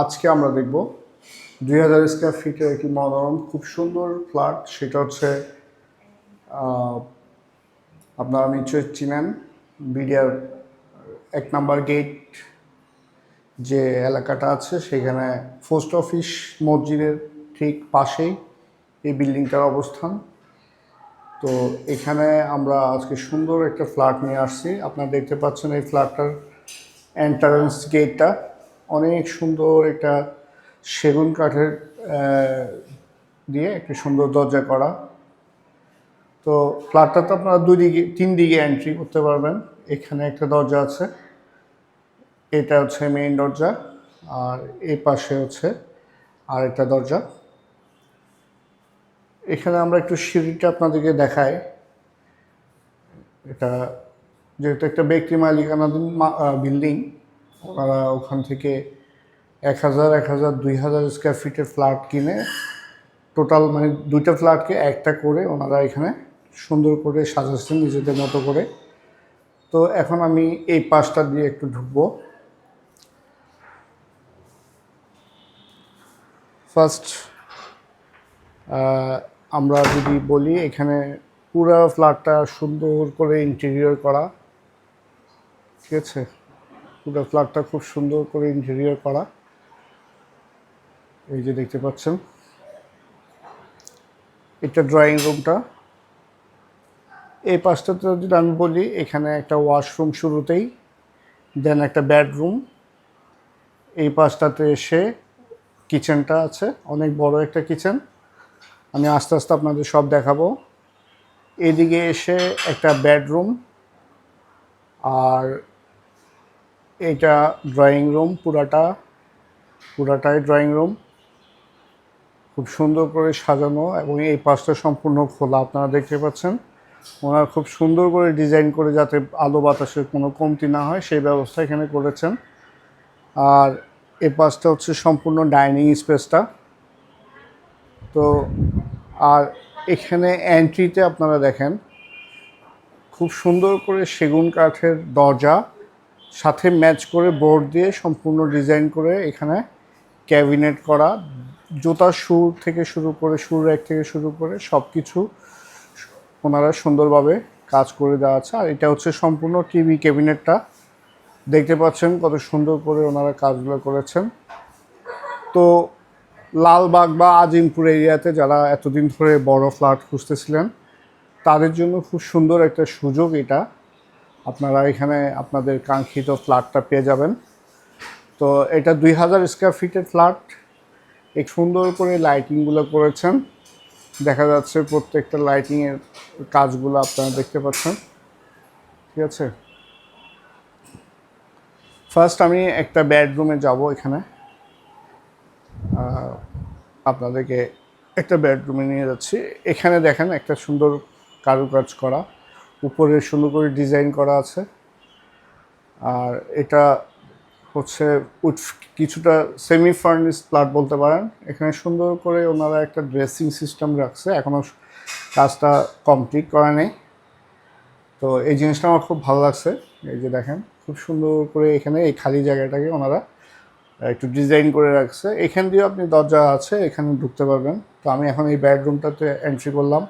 আজকে আমরা দেখব দুই হাজার স্কোয়ার ফিটের একটি মনোরম, খুব সুন্দর ফ্ল্যাট। সেটা হচ্ছে আপনারা নিশ্চয়ই চিনেন বিডিআর এক নাম্বার গেট যে এলাকাটা আছে, সেখানে পোস্ট অফিস মসজিদের ঠিক পাশেই এই বিল্ডিংটার অবস্থান। তো এখানে আমরা আজকে সুন্দর একটা ফ্ল্যাট নিয়ে আসছি। আপনারা দেখতে পাচ্ছেন এই ফ্ল্যাটটার এন্ট্রান্স গেটটা অনেক সুন্দর একটা সেগুন কাঠের দিয়ে একটা সুন্দর দরজা করা। তো ফ্ল্যাটটা তো আপনারা দুই দিকে, তিন দিকে এন্ট্রি করতে পারবেন। এখানে একটা দরজা আছে। এটা হচ্ছে মেইন দরজা আর এই পাশে হচ্ছে আর একটা দরজা। এখানে আমরা একটু সিঁড়িটা আপনাদেরকে দেখাই। এটা যেহেতু একটা ব্যক্তি মালিকানাধীন বিল্ডিং ওনারা ওখান থেকে এক হাজার এক হাজার, দুই হাজার স্কোয়ার ফিটের ফ্ল্যাট কিনে টোটাল মানে দুইটা ফ্ল্যাটকে একটা করে ওনারা এখানে সুন্দর করে সাজাচ্ছেন নিজেদের মতো করে। তো এখন আমি এই পাশটা দিয়ে একটু ঢুকবো। ফার্স্ট আমরা যদি বলি এখানে পুরো ফ্ল্যাটটা সুন্দর করে ইন্টেরিয়র করা। ঠিক আছে? পুরো ফ্ল্যাটটা খুব সুন্দর করে ইন্টেরিয়র করা। এই যে দেখতে পাচ্ছেন। এটা ড্রয়িং রুমটা এই পাশটাতে যদি আমি বলি, এখানে একটা ওয়াশরুম শুরুতেই দেন একটা বেডরুম এই পাশটাতে এসে কিচেনটা আছে, অনেক বড় একটা কিচেন আমি আস্তে আস্তে আপনাদের সব দেখাবো। এদিকে এসে একটা বেডরুম আর এটা ড্রয়িং রুম পুরাটা, পুরাটাই ড্রয়িং রুম খুব সুন্দর করে সাজানো এবং এই পাশটা সম্পূর্ণ খোলা, আপনারা দেখতে পাচ্ছেন। ওনারা খুব সুন্দর করে ডিজাইন করে যাতে আলো বাতাসের কোনো কমতি না হয়, সেই ব্যবস্থা এখানে করেছেন। আর এ পাশটা হচ্ছে সম্পূর্ণ ডাইনিং স্পেসটা তো আর এখানে এন্ট্রিতে আপনারা দেখেন, খুব সুন্দর করে সেগুন কাঠের দরজা সাথে ম্যাচ করে বোর্ড দিয়ে সম্পূর্ণ ডিজাইন করে এখানে ক্যাবিনেট করা জুতার সুর থেকে শুরু করে সুর র্যাক থেকে শুরু করে সব কিছু ওনারা সুন্দরভাবে কাজ করে দেওয়া আছে। আর এটা হচ্ছে সম্পূর্ণ টিভি ক্যাবিনেটটা। দেখতে পাচ্ছেন কত সুন্দর করে ওনারা কাজগুলো করেছেন। তো লালবাগ বা আজিমপুর এরিয়াতে যারা এতদিন ধরে বড় ফ্ল্যাট খুঁজতেছিলেন, তাদের জন্য খুব সুন্দর একটা সুযোগ এটা। আপনারা এখানে আপনাদের কাঙ্ক্ষিত ফ্ল্যাটটা পেয়ে যাবেন। তো এটা দুই হাজার স্কোয়ার ফিটের ফ্ল্যাট এক সুন্দর করে লাইটিংগুলো করেছেন। দেখা যাচ্ছে প্রত্যেকটা লাইটিংয়ের কাজগুলো আপনারা দেখতে পাচ্ছেন। ঠিক আছে? ফার্স্ট আমি একটা বেডরুমে যাব এখানে। আপনাদেরকে একটা বেডরুমে নিয়ে যাচ্ছি। এখানে দেখেন একটা সুন্দর কারুকাজ করা। উপরে সুন্দর করে ডিজাইন করা আছে। আর এটা হচ্ছে কিছুটা সেমি ফার্নিশ প্লাট বলতে পারেন। এখানে সুন্দর করে ওনারা একটা ড্রেসিং সিস্টেম রাখছে। এখনও কাজটা কমপ্লিট করা নেই। তো এই জিনিসটা আমার খুব ভালো লাগছে। এই যে দেখেন, খুব সুন্দর করে এখানে এই খালি জায়গাটাকে ওনারা একটু ডিজাইন করে রাখছে। এখান দিয়েও আপনি দরজা আছে, এখানে ঢুকতে পারবেন। তো আমি এখন এই বেডরুমটাতে এন্ট্রি করলাম।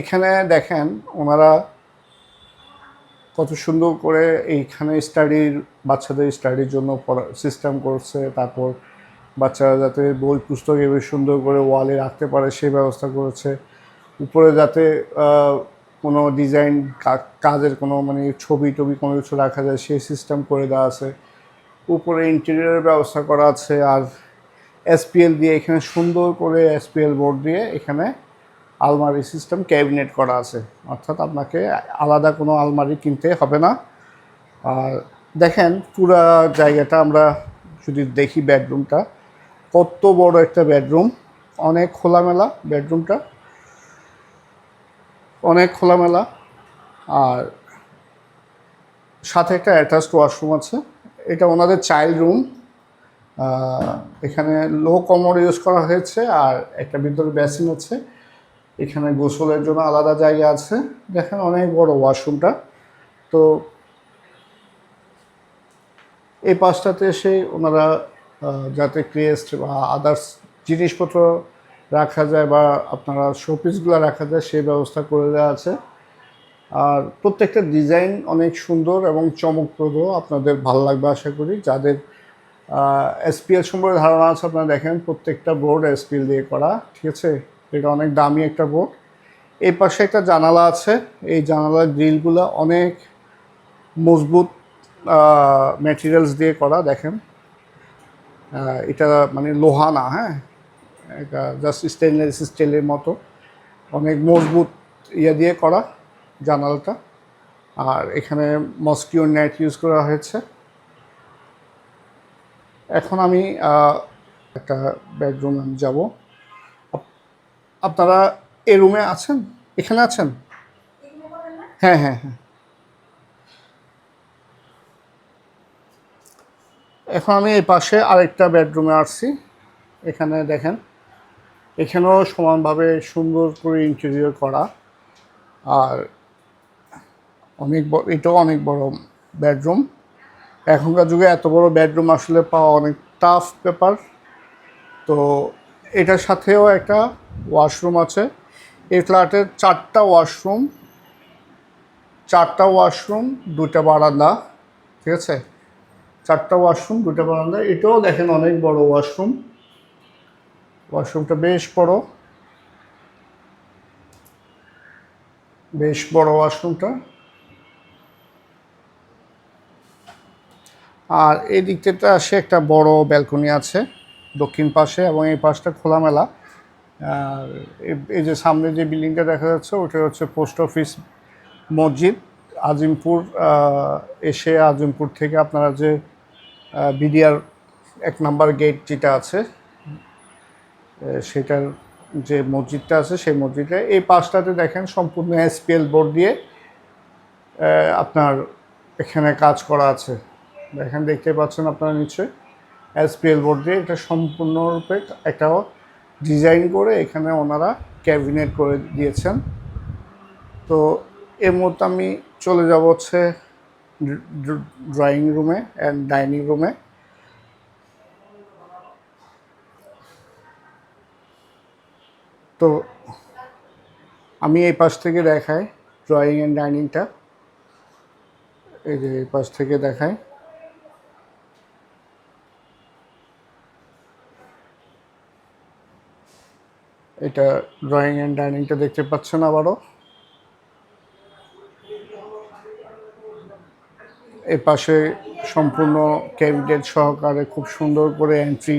এখানে দেখেন ওনারা কত সুন্দর করে এইখানে স্টাডির বাচ্চাদের স্টাডির জন্য পড়া সিস্টেম করছে, তারপর বাচ্চারা যাতে বই, পুস্তক এবার সুন্দর করে ওয়ালে রাখতে পারে, সেই ব্যবস্থা করেছে। উপরে যাতে কোনো ডিজাইন কাজের কোনো মানে ছবি টবি কোনো কিছু রাখা যায়, সেই সিস্টেম করে দেওয়া আছে। উপরে ইন্টেরিয়ারের ব্যবস্থা করা আছে, আর এসপিএল দিয়ে এখানে সুন্দর করে এসপিএল বোর্ড দিয়ে এখানে আলমারি সিস্টেম, ক্যাবিনেট করা আছে। অর্থাৎ আপনাকে আলাদা কোনো আলমারি কিনতে হবে না। আর দেখেন, পুরা জায়গাটা আমরা যদি দেখি বেডরুমটা, কত বড় একটা বেডরুম। অনেক খোলামেলা বেডরুমটা। অনেক খোলামেলা। আর সাথে একটা অ্যাটাচড ওয়াশরুম আছে। এটা ওনাদের চাইল্ড রুম। এখানে লো কমর ইউজ করা হয়েছে। আর একটা ভিতরে বেসিন আছে। এখানে গোসলের জন্য আলাদা জায়গা আছে। দেখেন অনেক বড় ওয়াশরুমটা। তো এই পাশটাতে এসে ওনারা যাতে ক্রেস্ট বা আদার্স জিনিসপত্র রাখা যায় বা আপনারা শোপিসগুলো রাখা যায় সেই ব্যবস্থা করে দেওয়া আছে। আর প্রত্যেকটা ডিজাইন অনেক সুন্দর এবং চমকপ্রদ আপনাদের ভালো লাগবে আশা করি। যাদের এসপিএল সম্পর্কে ধারণা আছে, আপনারা দেখেন প্রত্যেকটা বোর্ড এসপিএল দিয়ে করা, ঠিক আছে? এটা অনেক দামি একটা বোর্ড। এই পাশে একটা জানালা আছে। এই জানালার গ্রিলগুলো অনেক মজবুত ম্যাটেরিয়ালস দিয়ে করা, দেখেন। এটা মানে লোহা না হ্যাঁ? এটা জাস্ট স্টেনলেস স্টিলের মতো। অনেক মজবুত ইয়ে দিয়ে করা জানালাটা। আর এখানে মস্কিও নেট ইউজ করা হয়েছে। এখন আমি একটা বেডরুম যাব। আপনারা এই রুমে আছেন? এখানে আছেন? হ্যাঁ হ্যাঁ হ্যাঁ। এখন আমি এই পাশে আরেকটা বেডরুমে আসছি। এখানে দেখেন, এখানেও সমানভাবে সুন্দর করে ইন্টেরিয়র করা। আর অনেক বড় এটাও অনেক বড় বেডরুম এখনকার যুগে এত বড় বেডরুম আসলে পাওয়া অনেক টাফ ব্যাপার। তো এটার সাথেও একটা ওয়াশরুম আছে। এই ফ্ল্যাটের চারটা ওয়াশরুম চারটা ওয়াশরুম দুটা বারান্দা, ঠিক আছে? চারটা ওয়াশরুম দুটা বারান্দা, এটাও দেখেন অনেক বড় ওয়াশরুম। ওয়াশরুমটা বেশ বড়। বেশ বড় ওয়াশরুমটা। আর এই দিকটাতে আসে একটা বড় ব্যালকনি আছে। দক্ষিণ পাশে এবং এই পাশটা খোলামেলা। আর এই- যে সামনে যে বিল্ডিংটা দেখা যাচ্ছে, ওটা হচ্ছে পোস্ট অফিস মসজিদ। আজিমপুর এসে আজিমপুর থেকে আপনারা যে বিডিআর এক নাম্বার গেট যেটা আছে সেটার যে মসজিদটা আছে, সেই মসজিদে এই পাশটাতে দেখেন সম্পূর্ণ এসপিএল বোর্ড দিয়ে আপনার এখানে কাজ করা আছে। দেখেন, দেখতে পাচ্ছেন আপনারা নিশ্চয়ই। এসপিএল বোর্ড দিয়ে এটা সম্পূর্ণরূপে একটা ডিজাইন করে এখানে ওনারা ক্যাবিনেট করে দিয়েছেন। তো এর মুহূর্তে আমি চলে যাব হচ্ছে ড্রয়িং রুমে অ্যান্ড ডাইনিং রুমে। তো আমি এই পাশ থেকে দেখাই ড্রয়িং অ্যান্ড ডাইনিংটা। এই যে এই পাশ থেকে দেখাই। এটা ড্রয়িং অ্যান্ড ডাইনিংটা দেখতে পাচ্ছেন আবারও। এর পাশে সম্পূর্ণ ক্যাবিনেট সহকারে খুব সুন্দর করে এন্ট্রি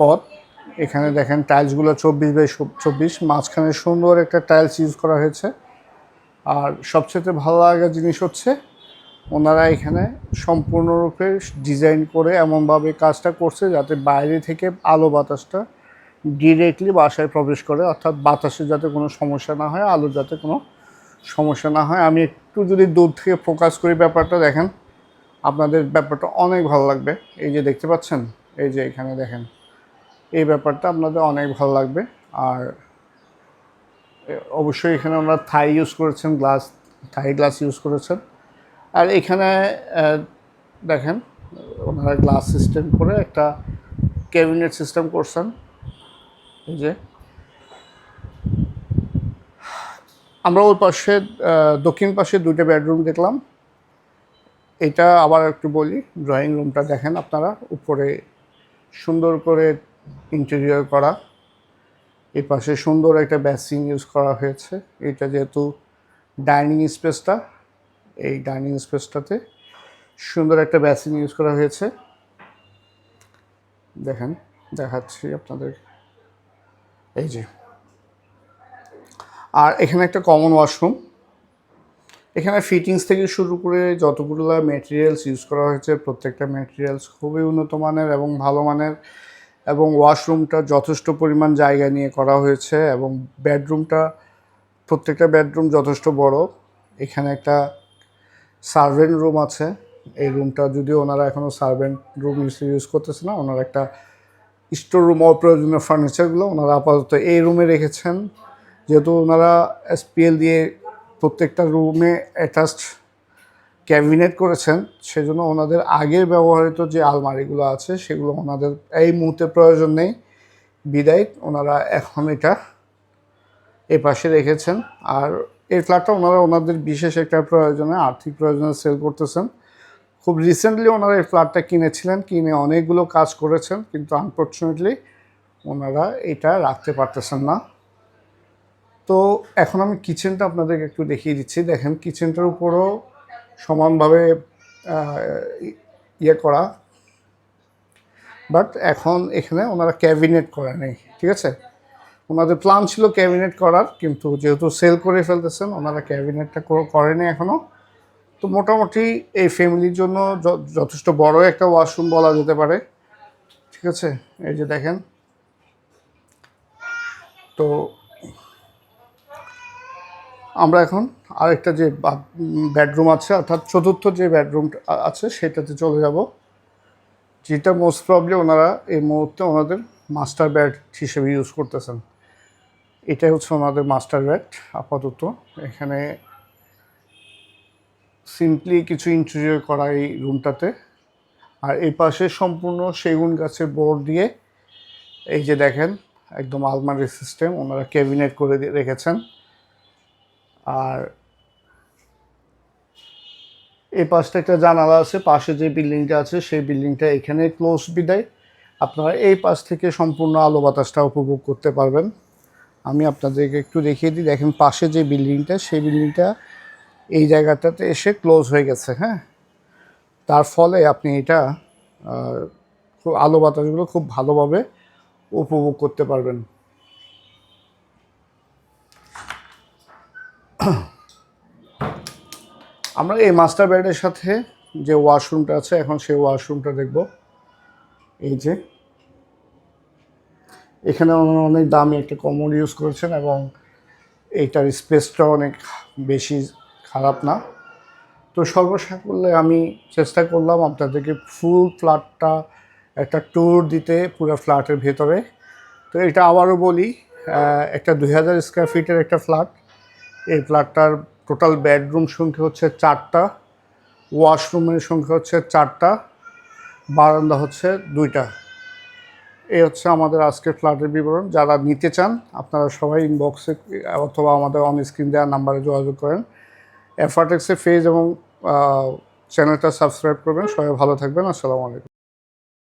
পথ। এখানে দেখেন টাইলসগুলো চব্বিশ বাই চব্বিশ। মাঝখানে সুন্দর একটা টাইলস ইউজ করা হয়েছে। আর সবচেয়ে ভালো লাগার জিনিস হচ্ছে ওনারা এখানে সম্পূর্ণরূপে ডিজাইন করে এমনভাবে কাজটা করছে যাতে বাইরে থেকে আলো বাতাসটা ডিরেক্টলি বাসায় প্রবেশ করে, অর্থাৎ বাতাসে যাতে কোনো সমস্যা না হয়, আলো যাতে কোনো সমস্যা না হয়। আমি একটু যদি দূর থেকে ফোকাস করি ব্যাপারটা, দেখেন আপনাদের ব্যাপারটা অনেক ভালো লাগবে। এই যে দেখতে পাচ্ছেন, এই যে এখানে দেখেন, এই ব্যাপারটা আপনাদের অনেক ভালো লাগবে। আর অবশ্যই এখানে আমরা থাই ইউজ করেছেন গ্লাস থাই গ্লাস ইউজ করেছেন। আর এখানে দেখেন, ওনারা গ্লাস সিস্টেম করে একটা ক্যাবিনেট সিস্টেম করছেন। যে। আমরা ওর পাশে দক্ষিণ পাশে দুইটা বেডরুম দেখলাম। এটা আবার একটু বলি, ড্রয়িং রুমটা দেখেন আপনারা, উপরে সুন্দর করে ইন্টেরিয়র করা। এই পাশে সুন্দর একটা বেসিন ইউজ করা হয়েছে। এটা যেহেতু ডাইনিং স্পেসটা এই ডাইনিং স্পেসটাতে সুন্দর একটা বেসিন ইউজ করা হয়েছে। দেখেন, দেখাচ্ছি আপনাদের। এই যে। আর এখানে একটা কমন ওয়াশরুম এখানে ফিটিংস থেকে শুরু করে যতগুলো ম্যাটেরিয়ালস ইউজ করা হয়েছে, প্রত্যেকটা ম্যাটেরিয়ালস খুবই উন্নত মানের এবং ভালো মানের এবং ওয়াশরুমটা যথেষ্ট পরিমাণ জায়গা নিয়ে করা হয়েছে এবং বেডরুমটা প্রত্যেকটা বেডরুম যথেষ্ট বড়। এখানে একটা সার্ভেন্ট রুম আছে। এই রুমটা যদিও ওনারা এখনও সার্ভেন্ট রুম ইউজ করতেছে না, ওনারা একটা স্টোর রুম অপ্রয়োজনীয় ফার্নিচারগুলো ওনারা আপাতত এই রুমে রেখেছেন। যেহেতু ওনারা এসপিএল দিয়ে প্রত্যেকটা রুমে অ্যাটাচড ক্যাবিনেট করেছেন, সেজন্য ওনাদের আগের ব্যবহৃত যে আলমারিগুলো আছে, সেগুলো ওনাদের এই মুহূর্তে প্রয়োজন নেই। বিদায়, ওনারা এখন এটা এ পাশে রেখেছেন। আর এই ফ্ল্যাটটা ওনারা ওনাদের বিশেষ একটা প্রয়োজনে আর্থিক প্রয়োজনে সেল করতেছেন। খুব রিসেন্টলি ওনারা এই ফ্ল্যাটটা কিনেছিলেন, কিনে অনেকগুলো কাজ করেছেন, কিন্তু আনফর্চুনেটলি ওনারা এটা রাখতে পারতেছেন না। তো এখন আমি কিচেনটা আপনাদেরকে একটু দেখিয়ে দিচ্ছি। দেখেন কিচেনটার উপরও সমানভাবে ইয়ে করা। বাট এখন এখানে ওনারা ক্যাবিনেট করে নেই, ঠিক আছে? ওনাদের প্ল্যান ছিল ক্যাবিনেট করার, কিন্তু যেহেতু সেল করে ফেলতেছেন, ওনারা ক্যাবিনেটটা করেনি এখনও তো মোটামুটি এই ফ্যামিলির জন্য যথেষ্ট বড় একটা ওয়াশরুম বলা যেতে পারে। ঠিক আছে? এই যে দেখেন। তো আমরা এখন আরেকটা যে বেডরুম আছে, অর্থাৎ চতুর্থ যে বেডরুম আছে, সেটাতে চলে যাব। যেটা মোস্ট প্রবলি ওনারা এই মুহূর্তে ওনাদের মাস্টার ব্যাড হিসেবে ইউজ করতেছেন। এটাই হচ্ছে ওনাদের মাস্টার বেড আপাতত। এখানে সিম্পলি কিছু ইন্টেরিয়র করা এই রুমটাতে আর এই পাশে সম্পূর্ণ সেগুন গাছের বোর্ড দিয়ে, এই যে দেখেন, একদম আলমারি সিস্টেম ওনারা ক্যাবিনেট করে রেখেছেন। আর এই পাশটা একটা জানালা আছে, পাশে যে বিল্ডিংটা আছে, সেই বিল্ডিংটা এখানে ক্লোজ বিদায়। আপনারা এই পাশ থেকে সম্পূর্ণ আলো বাতাসটা উপভোগ করতে পারবেন। আমি আপনাদেরকে একটু দেখিয়ে দিই, দেখেন পাশে যে বিল্ডিংটা সেই বিল্ডিংটা এই জায়গাটাতে এসে ক্লোজ হয়ে গেছে হ্যাঁ? তার ফলে আপনি এটা খুব আলো বাতাসগুলো খুব ভালোভাবে উপভোগ করতে পারবেন। আমরা এই মাস্টার বেডের সাথে যে ওয়াশরুমটা আছে, এখন সেই ওয়াশরুমটা দেখব। এই যে, এখানে ওনারা অনেক দামি একটা কমোড ইউজ করেছেন এবং এইটার স্পেসটা অনেক বেশি খারাপ না। তো সর্বসাকুল্যে আমি চেষ্টা করলাম আপনাদেরকে ফুল ফ্ল্যাটটা একটা ট্যুর দিতে পুরো ফ্ল্যাটের ভেতরে। তো এটা আবারও বলি একটা দুই হাজার স্কোয়ার ফিটের একটা ফ্ল্যাট এই ফ্ল্যাটটার টোটাল বেডরুম সংখ্যা হচ্ছে চারটা ওয়াশরুমের সংখ্যা হচ্ছে চারটা, বারান্দা হচ্ছে দুইটা। এই হচ্ছে আমাদের আজকের ফ্ল্যাটের বিবরণ। যারা নিতে চান, আপনারা সবাই ইনবক্সে অথবা আমাদের অন স্ক্রিন দেওয়ার নাম্বারে যোগাযোগ করেন। এফার্টেক্সের ফেজ এবং চ্যানেলটা সাবস্ক্রাইব করবেন। সবাই ভালো থাকবেন। আসসালামু আলাইকুম।